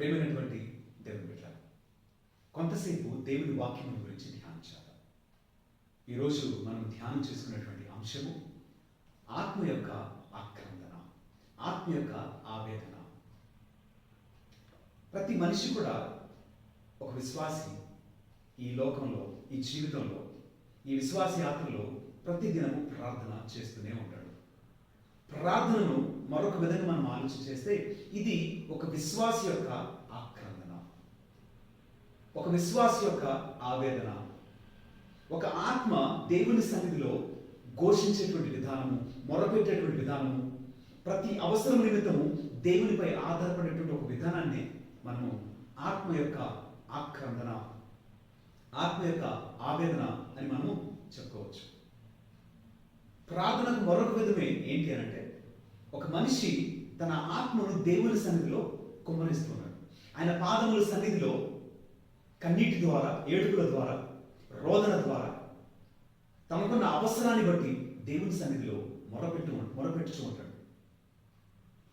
ప్రేమైనటువంటి దేవుని బిడ్డ కొంతసేపు దేవుని వాక్యం గురించి ధ్యానించాలి. ఈరోజు మనం ధ్యానం చేసుకున్నటువంటి అంశము ఆత్మ యొక్క ఆక్రందన ఆత్మ యొక్క ఆవేదన. ప్రతి మనిషి కూడా ఒక విశ్వాసి ఈ లోకంలో ఈ జీవితంలో ఈ విశ్వాస యాత్రలో ప్రతిదినము ప్రార్థన చేస్తూనే ఉంటాడు. ప్రార్థనను మరొక విధంగా మనం ఆలోచన చేస్తే ఇది ఒక విశ్వాస యొక్క ఒక విశ్వాస యొక్క ఆవేదన ఒక ఆత్మ దేవుని సన్నిధిలో ఘోషించేటువంటి విధానము మొరపెట్టేటువంటి విధానము ప్రతి అవసరం నిమిత్తము దేవునిపై ఆధారపడేటువంటి ఒక విధానాన్ని మనము ఆత్మ యొక్క ఆక్రందన ఆత్మ యొక్క ఆవేదన అని మనము చెప్పుకోవచ్చు. ప్రార్థనకు మరొక విధమే ఏంటి అని అంటే ఒక మనిషి తన ఆత్మను దేవుని సన్నిధిలో కుమ్మరిస్తున్నాడు. ఆయన పాదముల సన్నిధిలో కన్నీటి ద్వారా ఏడుపుల ద్వారా రోదన ద్వారా తమకున్న అవసరాన్ని బట్టి దేవుని సన్నిధిలో మొరపెట్టు మొరపెట్టుచు ఉంటాడు.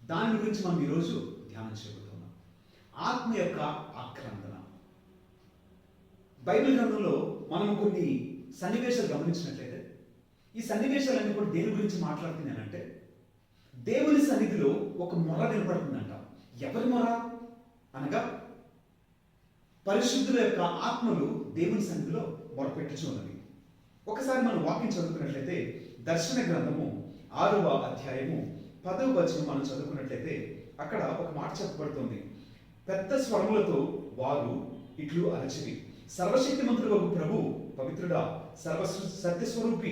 దాని గురించి మనం ఈరోజు ధ్యానం చేయబోతున్నాం. ఆత్మ యొక్క ఆక్రందన. బైబిల్ గ్రంథంలో మనం కొన్ని సన్నివేశాలు గమనించినట్లయితే ఈ సన్నివేశాలన్నీ కూడా దేని గురించి మాట్లాడుతున్నానంటే దేవుని సన్నిధిలో ఒక మొర నిలబడుతుందంట. ఎవరి మొర? అనగా పరిశుద్ధుల యొక్క ఆత్మలు దేవుని సన్నిధిలో మొరపెట్టుచున్నది ఒకసారి మనం వాక్యం చదువుకున్నట్లయితే దర్శన గ్రంథము ఆరవ అధ్యాయము పదవ వచనం మనం చదువుకున్నట్లయితే అక్కడ ఒక మాట చెప్పబడుతుంది. పెద్ద స్వరములతో వారు ఇట్లు అరచివి సర్వశక్తిమంతుడు ఒక ప్రభు పవిత్రుడా సర్వ సత్యస్వరూపి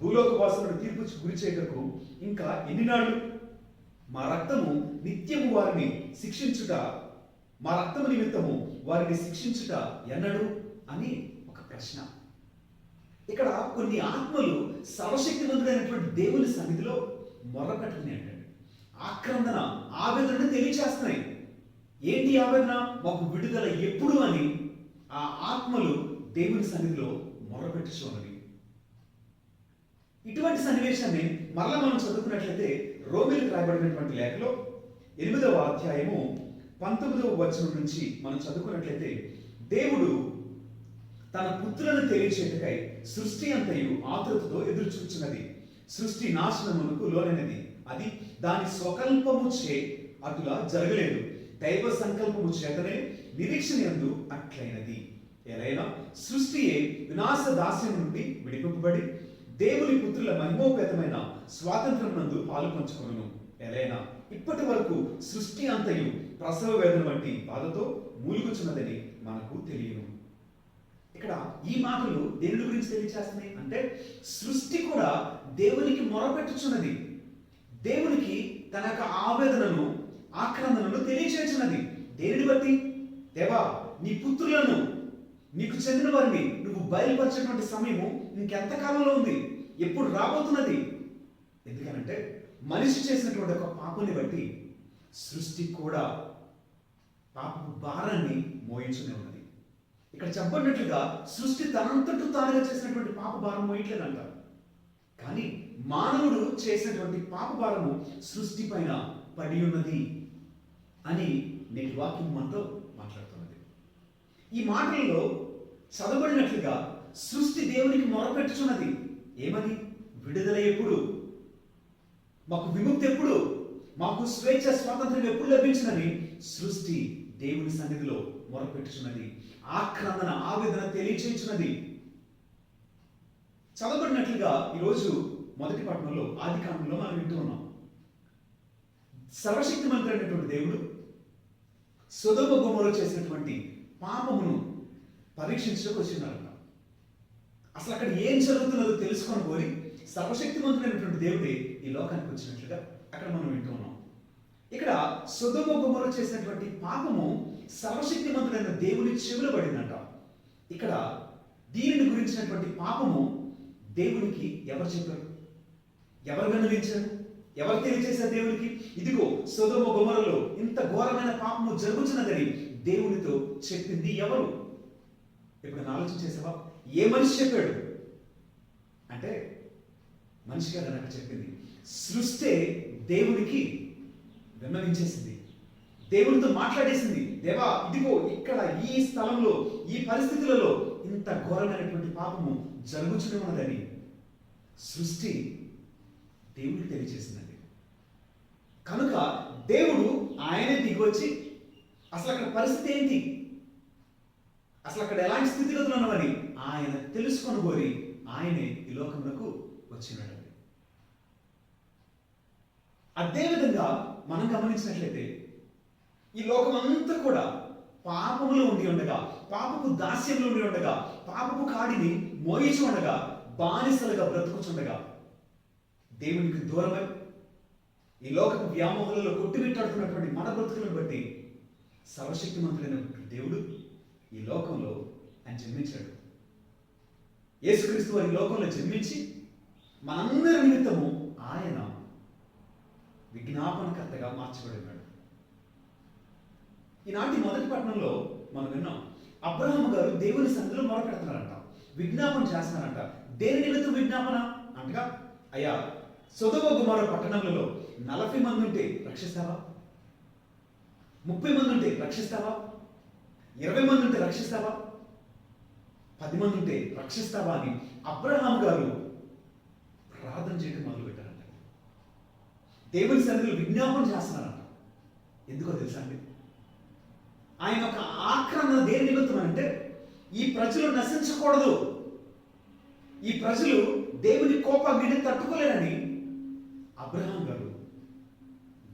భూలోక వాసులను తీర్పు గురి చేయటకు ఇంకా ఎన్ని నాళ్ళు? మా రక్తము నిత్యము వారిని శిక్షించుట మా రక్తము నిమిత్తము వారిని శిక్షించుట ఎన్నడు అని ఒక ప్రశ్న. ఇక్కడ కొన్ని ఆత్మలు సర్వశక్తివంతుడైనటువంటి దేవుని సన్నిధిలో మొరపెట్టని అంటాడు ఆక్రందన ఆవేదనను తెలియచేస్తున్నాయి. ఏంటి ఆవేదన? మాకు విడుదల ఎప్పుడు అని ఆ ఆత్మలు దేవుని సన్నిధిలో మొరపెట్టుచున్నవి ఇటువంటి సన్నివేశాన్ని మరలా మనం చదువుకున్నట్లయితే రోమిలకు రాయబడినటువంటి లేఖలో ఎనిమిదవ అధ్యాయము పంతొమ్మిదవ వచనం నుంచి మనం చదువుకున్నట్లయితే దేవుడు తన పుత్రులను తెలియచేటకై సృష్టి అంతయు ఆతృతతో ఎదురు చూచినది సృష్టి నాశనమునకు లోనైనది. అది దాని స్వకల్పము చే అటులా జరగలేదు. దైవ సంకల్పము చేతనే నిరీక్షణ ఎందు అట్లైనది. ఎలైనా సృష్టియే వినాశ దాస్యం నుండి విడిపింపబడి దేవుని పుత్రుల మహిమోపేతమైన స్వాతంత్రం నందు పాలు పంచుకొనును ఎలైనా ఇప్పటి వరకు సృష్టి అంతయు ప్రసవ వేదన వంటి బాధతో మూలుగుచున్నదని మనకు తెలియను. ఇక్కడ ఈ మాటలు దేవుని గురించి తెలియచేస్తున్నాయి? అంటే సృష్టి కూడా దేవునికి మొరపెట్టుచున్నది. దేవునికి తన యొక్క ఆవేదనను ఆక్రందనను తెలియచేస్తున్నది. దేనిని బట్టి? దేవా నీ పుత్రులను నీకు చెందిన వారిని నువ్వు బయలుపరిచేటువంటి సమయము నీకెంత కాలంలో ఉంది? ఎప్పుడు రాబోతున్నది? ఎందుకనంటే మనిషి చేసినటువంటి ఒక పాపని బట్టి సృష్టి కూడా పాపపు భారాన్ని మోయించునే ఉన్నది. ఇక్కడ చెప్పబడినట్లుగా సృష్టి తనంతట తానుగా చేసినటువంటి పాప భారం మోయట్లేదంట. కానీ మానవుడు చేసినటువంటి పాప భారము సృష్టి పైన పడి ఉన్నది అని నేటి వాక్యం మనతో మాట్లాడుతున్నది. ఈ మాటల్లో చదవబడినట్లుగా సృష్టి దేవునికి మొరపెట్టుచున్నది. ఏమని విడుదల ఎప్పుడు? మాకు విముక్తి ఎప్పుడు? మాకు స్వేచ్ఛ స్వాతంత్రం ఎప్పుడు లభించినది? సృష్టి దేవుని సన్నిధిలో మొరపెట్టుచున్నది. ఆక్రందన ఆవేదన తెలియచేయుచున్నది. చదవబడినట్లుగా ఈరోజు మొదటి పట్టణంలో ఆది కాండంలో మనం వింటూ ఉన్నాం. సర్వశక్తి మంత్రి అయినటువంటి దేవుడు సుధమ గుమ్మలో చేసినటువంటి పాపమును పరీక్షించడానికి వచ్చినారట అసలు అక్కడ ఏం జరుగుతున్నదో తెలుసుకొని పోయి సర్వశక్తి మంత్రులైనటువంటి దేవుడే ఈ లోకానికి వచ్చినట్లుగా అక్కడ మనం వింటూ ఉన్నాం. ఇక్కడ సుధమ గుమ్మర చేసినటువంటి పాపము సర్వశక్తిమంతుడైన దేవుని చెవులు పడిందంట. ఇక్కడ దీనిని గురించినటువంటి పాపము దేవునికి ఎవరు చెప్పారు? ఎవరు విన్నవించారు ఎవరు తెలియజేశారు దేవునికి? ఇదిగో సొదమ గుమరలో ఇంత ఘోరమైన పాపము జరుగుతున్నదని దేవునితో చెప్పింది ఎవరు? ఇప్పుడు ఆలోచన చేసావా? ఏ మనిషి చెప్పాడు? అంటే మనిషి కాదు నాకు చెప్పింది. సృష్టి దేవునికి విన్నవించేసింది దేవునితో మాట్లాడేసింది. దేవా ఇదిగో ఇక్కడ ఈ స్థలంలో ఈ పరిస్థితులలో ఇంత ఘోరమైనటువంటి పాపము జరుగుతూనే ఉన్నదని సృష్టి దేవుడికి తెలియచేసిందండి. కనుక దేవుడు ఆయనే దిగొచ్చి అసలు అక్కడ పరిస్థితి ఏంటి? అసలు అక్కడ ఎలాంటి స్థితిగతులు ఉన్నవని ఆయన తెలుసుకొని కోరి ఆయనే ఈ లోకములకు వచ్చినాడు. అదేవిధంగా మనం గమనించినట్లయితే ఈ లోకమంతా కూడా పాపములో ఉండి ఉండగా పాపపు దాస్యంలో ఉండి ఉండగా పాపపు కాడిని మోయించి ఉండగా బానిసలుగా బ్రతుకుచుండగా దేవునికి దూరమై ఈ లోకపు వ్యామోహాలలో కొట్టిమిట్టాడుతున్నటువంటి మన బ్రతుకులను బట్టి సర్వశక్తిమంతుడైన దేవుడు ఈ లోకంలో ఆయన జన్మించాడు. యేసుక్రీస్తు వారి లోకంలో జన్మించి మనందరి నిమిత్తము ఆయన జ్ఞాపనకర్తగా మార్చబడి ఉన్నాడు ఈనాటి మొదటి పట్టణంలో మనం విన్నాం అబ్రహం గారు దేవుని సంధిలో మొరపెడుతున్నారంట విజ్ఞాపన చేస్తున్నారంట. దేని నిమిత్తం విజ్ఞాపన? అంటగా అయ్యా సొదవ కుమార పట్టణంలో నలభై మంది ఉంటే రక్షిస్తావా? ముప్పై మంది ఉంటే రక్షిస్తావా? ఇరవై మంది ఉంటే రక్షిస్తావా? పది మంది ఉంటే రక్షిస్తావా అని అబ్రహాం గారు ప్రార్థన చేయడం మొదలుపెట్టారు. దేవుని సన్నిధిలో విజ్ఞాపన చేస్తున్నారంట. ఎందుకో తెలుసా అండి? ఆయన యొక్క ఆక్రమణ దేని నిమిత్తం అంటే ఈ ప్రజలు నశించకూడదు. ఈ ప్రజలు దేవుని కోపాగ్ని తట్టుకోలేరని అబ్రహాం గారు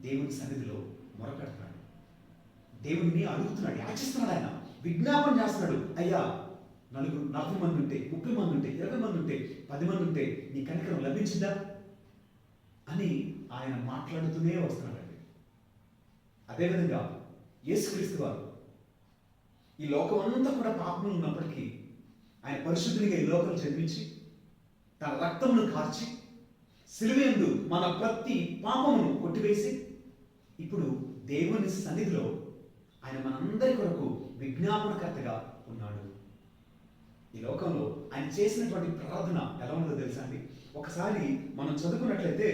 దేవుని సన్నిధిలో మొరపెడుతున్నాడు దేవుడిని అడుగుతున్నాడు యాచిస్తున్నాడు ఆయన. విజ్ఞాపన చేస్తున్నాడు అయ్యా నలుగురు నలభై మంది ఉంటే ముప్పై మంది ఉంటే ఇరవై మంది ఉంటే పది మంది ఉంటే నీ కనికరం లభించిందా? అని ఆయన మాట్లాడుతూనే వస్తున్నాడండి. అదేవిధంగా యేసుక్రీస్తు వారు ఈ లోకం అంతా కూడా పాపం ఉన్నప్పటికీ ఆయన పరిశుద్ధునిగా ఈ లోకం జన్మించి తన రక్తమును కార్చి సిలువేందు మన ప్రతి పాపమును కొట్టివేసి ఇప్పుడు దేవుని సన్నిధిలో ఆయన మనందరి కొరకు విజ్ఞాపనకర్తగా ఉన్నాడు. ఈ లోకంలో ఆయన చేసినటువంటి ప్రార్థన ఎలా ఉందో తెలుసా అండి? ఒకసారి మనం చదువుకున్నట్లయితే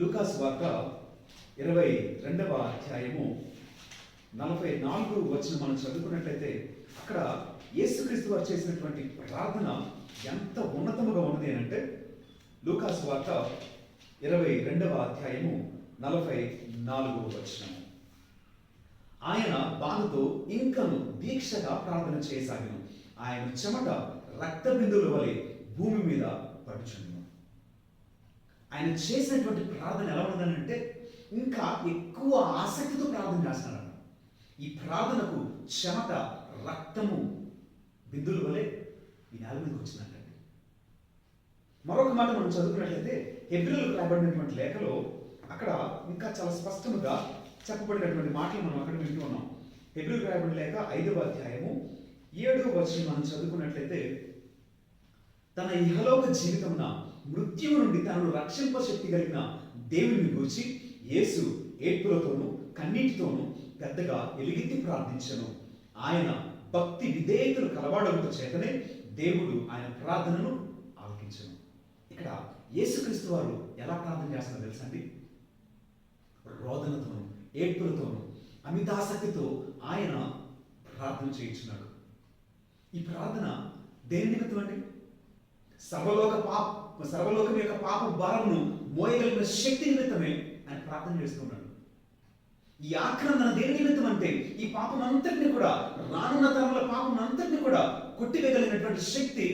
లూకాస్ వార్త ఇరవై రెండవ అధ్యాయము నలభై నాలుగు వచ్చిన మనం చదువుకున్నట్లయితే అక్కడ యేసుక్రీస్తు వారు చేసినటువంటి ప్రార్థన ఎంత ఉన్నతముగా ఉన్నది అని అంటే లూకాస్ వార్త ఇరవై రెండవ అధ్యాయము నలభై నాలుగవ వచనము. ఆయన బాధతో ఇంకను దీక్షగా ప్రార్థన చేయసాగిన. ఆయన చెమట రక్త బిందువుల వలె భూమి మీద పడుచుండును. ఆయన చేసినటువంటి ప్రార్థన ఎలా ఉన్నదనంటే ఇంకా ఎక్కువ ఆసక్తితో ప్రార్థన చేస్తున్నాడు ఈ ప్రార్థనకు చెమట రక్తము బిందులు వలె ఈ నేల మీదకి వచ్చిందంటండి మరొక మాట మనం చదువుకున్నట్లయితే హెబ్రిలకు రాబడినటువంటి లేఖలో అక్కడ ఇంకా చాలా స్పష్టంగా చెప్పబడినటువంటి మాటలు మనం అక్కడ వింటూ ఉన్నాం. హెబ్రిల్ రాయబడిన లేఖ ఐదవ అధ్యాయము ఏడవ వచనం మనం చదువుకున్నట్లయితే తన ఇహలోక జీవితమున మృత్యువు నుండి తనను రక్షింప శక్తి కలిగిన దేవుని గురించి యేసు ఏడ్పులతోనూ కన్నీటితోనూ పెద్దగా ఎలుగెత్తి ప్రార్థించను. ఆయన భక్తి విధేయతలు కలవాడంతో చేతనే దేవుడు ఆయన ప్రార్థనను ఆలకించను. ఇక్కడ యేసుక్రీస్తు వారు ఎలా ప్రార్థన చేస్తారో తెలుసా అండి? రోదనతోను ఏడ్పులతోను అమితాసక్తితో ఆయన ప్రార్థన చేయించున్నాడు. ఈ ప్రార్థన దేని నిమిత్తం అండి? సర్వలోక పాప సర్వలోకం యొక్క పాప భారమును మోయగలిగిన శక్తి నిమిత్తమే ఆయన ప్రార్థన చేస్తున్నాడు ఈ ఆక్రమణ దేని నిమిత్తం అంటే ఈ పాపం అంతటిని కూడా రానున్న తరముల పాపం అంతటిని కూడా కొట్టివేయగలిగినటువంటి శక్తి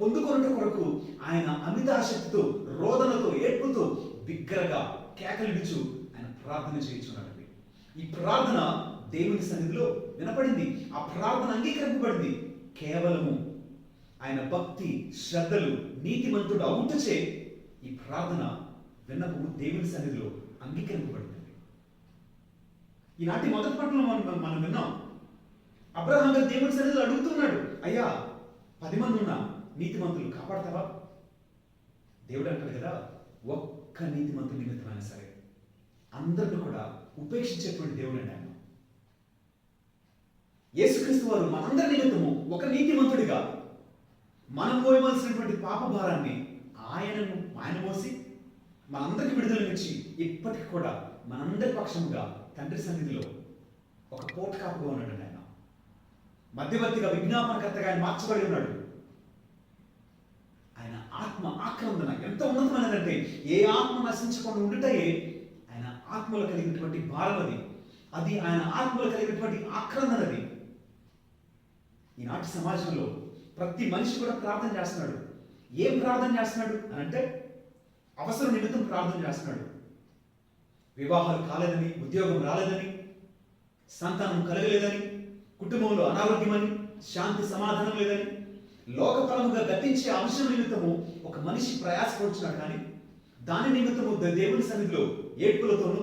పొందుకొనుట కొరకు ఆయన అమితాశక్తితో రోదనతో ఏడ్పుతో బిగ్గరగా కేకలిడుచు ఆయన ప్రార్థన చేయించున్నాడండి. ఈ ప్రార్థన దేవుని సన్నిధిలో వినపడింది. ఆ ప్రార్థన అంగీకరింపబడింది. కేవలము ఆయన భక్తి శ్రద్ధలు నీతిమంతుడు అవుతచే ఈ ప్రార్థన విన్నపము దేవుని సన్నిధిలో అంగీకరింపబడుతుంది ఈనాటి మొదటి పట్టణం మనం మనం విన్నాం. అబ్రహాం గారు దేవుని సన్నిధిలో అడుగుతున్నాడు అయ్యా పది మంది ఉన్న నీతిమంతులు కాపాడతావా? దేవుడు అంటాడు కదా ఒక్క నీతిమంతుడి నిమిత్తమైనా సరే. అందరిని కూడా ఉపేక్షించేటువంటి దేవుడు అండి ఆయన. యేసుక్రీస్తు వారు మనందరి నిమిత్తము ఒక నీతిమంతుడిగా మనం మోయవలసినటువంటి పాప భారాన్ని ఆయనను ఆయన మోసి మనందరికి విడుదలనిచ్చి ఇప్పటికి కూడా మనందరి పక్షంగా తండ్రి సన్నిధిలో ఒక పోట్ కాపుగా ఉన్నాడు ఆయన. మధ్యవర్తిగా విజ్ఞాపనకర్తగా ఆయన మార్చబడి ఉన్నాడు. ఆయన ఆత్మ ఆక్రందన ఎంత ఉన్నతమైనదంటే ఏ ఆత్మ నశించకుండా ఉండుటయే ఆయన ఆత్మలో కలిగినటువంటి భారం అది. అది ఆయన ఆత్మలో కలిగినటువంటి ఆక్రందన అది. ఈనాటి సమాజంలో ప్రతి మనిషి కూడా ప్రార్థన చేస్తున్నాడు. ఏం ప్రార్థన చేస్తున్నాడు అని అంటే అవసరం నిమిత్తం ప్రార్థన చేస్తున్నాడు. వివాహాలు కాలేదని ఉద్యోగం రాలేదని సంతానం కలగలేదని కుటుంబంలో అనారోగ్యమని శాంతి సమాధానం లేదని లోకపరముగా గతించే అంశం నిమిత్తము ఒక మనిషి ప్రయాసపడుచున్నాడు కానీ దాని నిమిత్తము దేవుని సన్నిధిలో ఏడ్పులతోనూ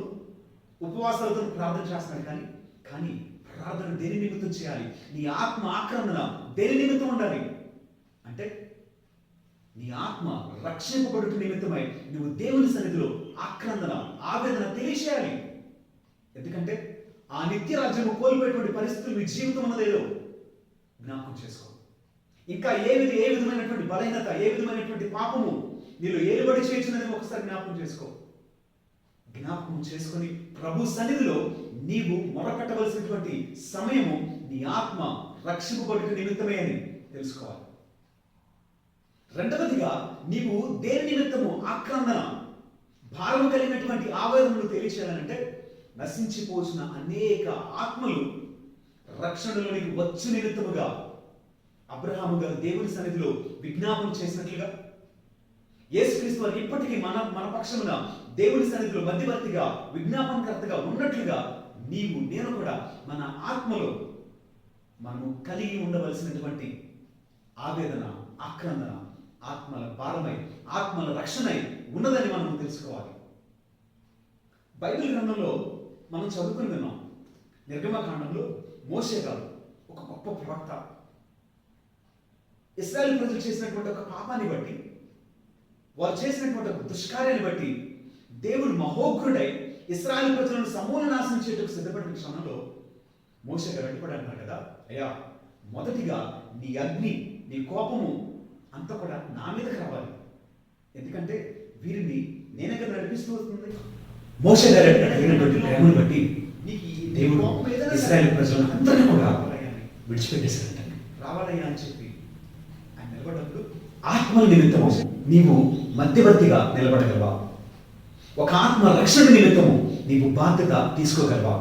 ఉపవాసాలతో ప్రార్థన చేస్తున్నాడు కానీ కానీ ప్రార్థన దేని నిమిత్తం చేయాలి? నీ ఆత్మ ఆక్రమణ దేని నిమిత్తం ఉండాలి. అంటే నీ ఆత్మ రక్షింపబడుట నిమిత్తమై నువ్వు దేవుని సన్నిధిలో ఆక్రందన ఆవేదన తెలియచేయాలి. ఎందుకంటే ఆ నిత్య రాజ్యము కోల్పోయేటువంటి పరిస్థితులు మీ జీవితం ఉన్నదేదో జ్ఞాపకం చేసుకో. ఇంకా ఏ విధ ఏ విధమైనటువంటి బలహీనత ఏ విధమైనటువంటి పాపము నీలో ఏలుబడి చేయించినది ఒకసారి జ్ఞాపకం చేసుకో. జ్ఞాపకం చేసుకొని ప్రభు సన్నిధిలో నీవు మొరపెట్టవలసినటువంటి సమయము నీ ఆత్మ రక్షింపబడుట నిమిత్తమే అని తెలుసుకోవాలి. రెండవదిగా నీవు దేని నిమిత్తము ఆక్రందన భారము కలిగినటువంటి ఆవేదనలు తెలియచేయాలంటే నశించిపోసిన అనేక ఆత్మలు రక్షణలోనికి వచ్చు నిమిత్తముగా అబ్రహాము గారు దేవుని సన్నిధిలో విజ్ఞాపం చేసినట్లుగా యేసుక్రీస్తు వారు ఇప్పటికీ మన మన పక్షమున దేవుని సన్నిధిలో మధ్యవర్తిగా విజ్ఞాపనకర్తగా ఉన్నట్లుగా నీవు నేను కూడా మన ఆత్మలో మనము కలిగి ఉండవలసినటువంటి ఆవేదన ఆక్రందన ఆత్మల భారమై ఆత్మల రక్షణై ఉన్నదని మనం తెలుసుకోవాలి. బైబిల్ గ్రంథంలో మనం చదువుకుని విన్నాం. నిర్గమకాండంలో మోసే గారు ఒక గొప్ప ప్రవక్త. ఇస్రాయల్ ప్రజలు చేసినటువంటి ఒక పాపాన్ని బట్టి వారు చేసినటువంటి ఒక దుష్కార్యాన్ని బట్టి దేవుడు మహోగ్రుడై ఇస్రాయల్ ప్రజలను సమూల నాశనం చేయటకు సిద్ధపడిన క్షణంలో మోస గారు వెంటపడి అంటారు కదా అయ్యా మొదటిగా నీ అగ్ని నీ కోపము అంతా కూడా నా మీదకి రావాలి. ఎందుకంటే వీరిని నేనే కదా నడిపిస్తూ వస్తుంది. మోస గారు ప్రేమను బట్టి నీకు ఈ దేవుడు ఇస్రాయల్ సరే, ప్రజలను అందరినీ కూడా రావాలయ్యా అని. విడిచిపెట్టేశారంట రావాలయ్యా అని చెప్పి ఆయన నిలబడ్డప్పుడు ఆత్మల నిమిత్తము నీవు మధ్యవర్తిగా నిలబడగలవా? ఒక ఆత్మ రక్షణ నిమిత్తము నీవు బాధ్యత తీసుకోగలవా?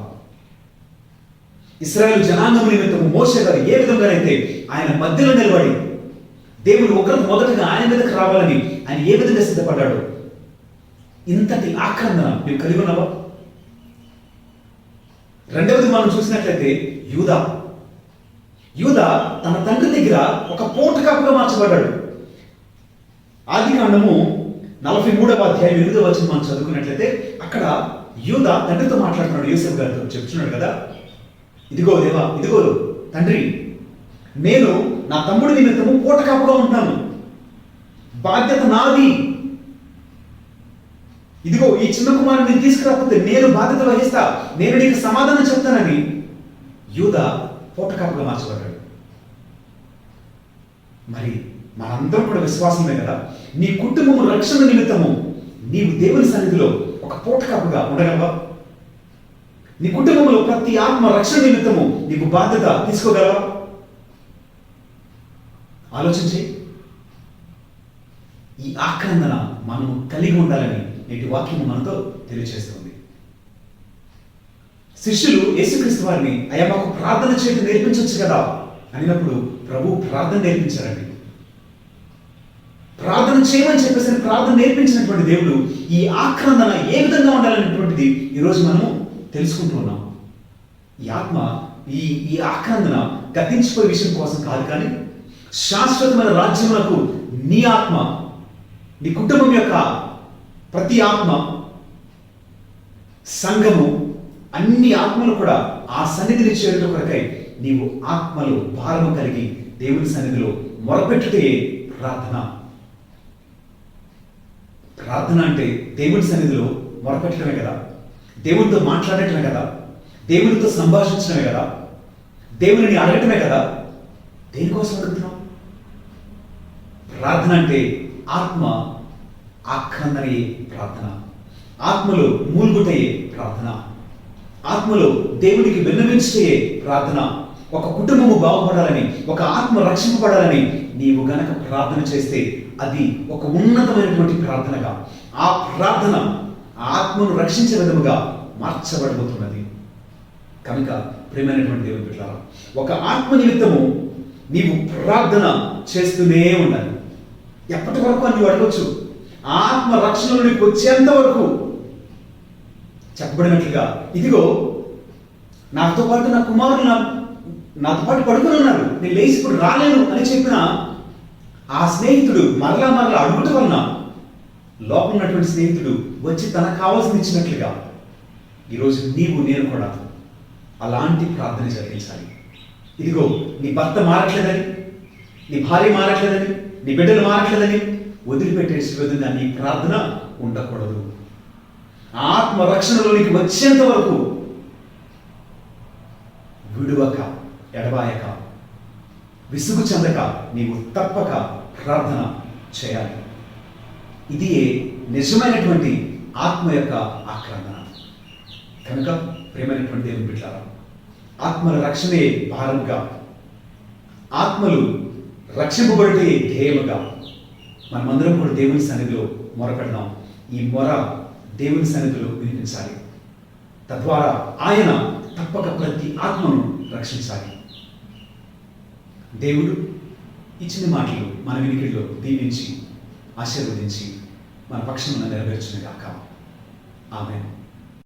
ఇస్రాయల్ జనాంగం నిమిత్తము మోసే గారు ఏ విధంగానైతే ఆయన మధ్యలో నిలబడి దేవుడు ఒకరు మొదటగా ఆయన మీదకి రావాలని ఆయన ఏ విధంగా సిద్ధపడ్డాడు ఇంతటి ఆక్రందన మీరు కలిగి ఉన్నావా? రెండవది మనం చూసినట్లయితే యూదా. యూదా తన తండ్రి దగ్గర ఒక పోటు కాపుగా మార్చబడ్డాడు. ఆది కాండము నలభై మూడవ అధ్యాయం ఎనిమిదవ వచ్చిన మనం చదువుకున్నట్లయితే అక్కడ యూదా తండ్రితో మాట్లాడుతున్నాడు యూసెఫ్ గారితో చెప్తున్నాడు కదా ఇదిగో దేవా ఇదిగో తండ్రి నేను నా తమ్ముడి నిమిత్తము పూట కాపుగా ఉంటాను. బాధ్యత నాది. ఇదిగో ఈ చిన్న కుమారుని తీసుకురాకపోతే నేను బాధ్యత వహిస్తా. నేను నీకు సమాధానం చెప్తానని యూదా పూటకాపుగా మార్చబడ్డాడు. మరి మనందరం కూడా విశ్వాసమే కదా? నీ కుటుంబము రక్షణ నిమిత్తము. నీవు దేవుని సన్నిధిలో ఒక పూటకాపుగా ఉండగలవా? నీ కుటుంబంలో ప్రతి ఆత్మ రక్షణ నిమిత్తము నీకు బాధ్యత తీసుకోగలవా? ఆలోచించి. ఈ ఆక్రందన మనము కలిగి ఉండాలని నేటి వాక్యము మనతో తెలియజేస్తుంది శిష్యులు యేసుక్రీస్తు వారిని అయ్యా మాకు ప్రార్థన చేయడం నేర్పించవచ్చు కదా? అనినప్పుడు ప్రభు ప్రార్థన నేర్పించారండి. ప్రార్థన చేయమని చెప్పేసి ప్రార్థన నేర్పించినటువంటి దేవుడు ఈ ఆక్రందన ఏ విధంగా ఉండాలనేటువంటిది ఈరోజు మనము తెలుసుకుంటూ ఉన్నాం ఈ ఆత్మ ఈ ఈ ఆక్రందన గతించిపోయే విషయం కోసం కాదు కానీ శాశ్వతమైన రాజ్యములకు నీ ఆత్మ నీ కుటుంబం యొక్క ప్రతి ఆత్మ సంఘము అన్ని ఆత్మలు కూడా ఆ సన్నిధిని చేరుట కొరకై నీవు ఆత్మలు భారము కలిగి దేవుని సన్నిధిలో మొరపెట్టుటే ప్రార్థన. ప్రార్థన అంటే దేవుని సన్నిధిలో మొరపెట్టడమే కదా. దేవునితో మాట్లాడటమే కదా? దేవునితో సంభాషించడమే కదా? దేవుని అడగటమే కదా? దేనికోసం అడుగుతున్నాం ప్రార్థన అంటే ఆత్మ ఆక్రందనయే ప్రార్థన. ఆత్మలో మూలుగుటయ్యే ప్రార్థన. ఆత్మలో దేవునికి విన్నవించే ప్రార్థన. ఒక కుటుంబము బాగుపడాలని ఒక ఆత్మ రక్షింపబడాలని నీవు గనక ప్రార్థన చేస్తే అది ఒక ఉన్నతమైనటువంటి ప్రార్థనగా. ఆ ప్రార్థన ఆత్మను రక్షించే విధముగా మార్చబడబోతున్నది. కనుక ప్రేమైనటువంటి దేవుని బిడ్డలారా ఒక ఆత్మ నిమిత్తము నీవు ప్రార్థన చేస్తూనే ఉండాలి. ఎప్పటి వరకు అని నువ్వు అడగచ్చు? ఆత్మ రక్షణలోనికి వచ్చేంత వరకు. చెప్పబడినట్లుగా ఇదిగో నాతో పాటు నా కుమారుడు నా నాతో పాటు పడుకుని ఉన్నారు. నేను లేచి ఇప్పుడు రాలేను అని చెప్పిన ఆ స్నేహితుడు మరలా మరలా అడుగుట వలన లోపల ఉన్నటువంటి స్నేహితుడు వచ్చి తనకు కావాల్సింది ఇచ్చినట్లుగా. ఈరోజు నీవు నేను కూడా అలాంటి ప్రార్థన జరిగించాలి. ఇదిగో నీ భర్త మారట్లేదని నీ భార్య మారట్లేదని నీ బిడ్డలు మారట్లేదని వదిలిపెట్టేసి వదిలిన నీ ప్రార్థన ఉండకూడదు. ఆత్మ రక్షణలోనికి వచ్చేంత వరకు విడువక ఎడబాయక విసుగు చెందక నీవు తప్పక ప్రార్థన చేయాలి. ఇది నిజమైనటువంటి ఆత్మ యొక్క ఆక్రమణ కనుక ప్రేమైనటువంటి దేవుని బిడ్డారా ఆత్మల రక్షణే భారంగా ఆత్మలు రక్షింపబడితే ధ్యేయముగా. మనమందరం కూడా దేవుని సన్నిధిలో మొరపెడదాం. ఈ మొర దేవుని సన్నిధిలో వినిపించాలి. తద్వారా ఆయన తప్పక ప్రతి ఆత్మను రక్షించాలి. దేవుడు ఇచ్చిన మాటలు మన వినికిడిలో దీవించి ఆశీర్వదించి మన పక్షమున నెరవేర్చును గాక ఆమె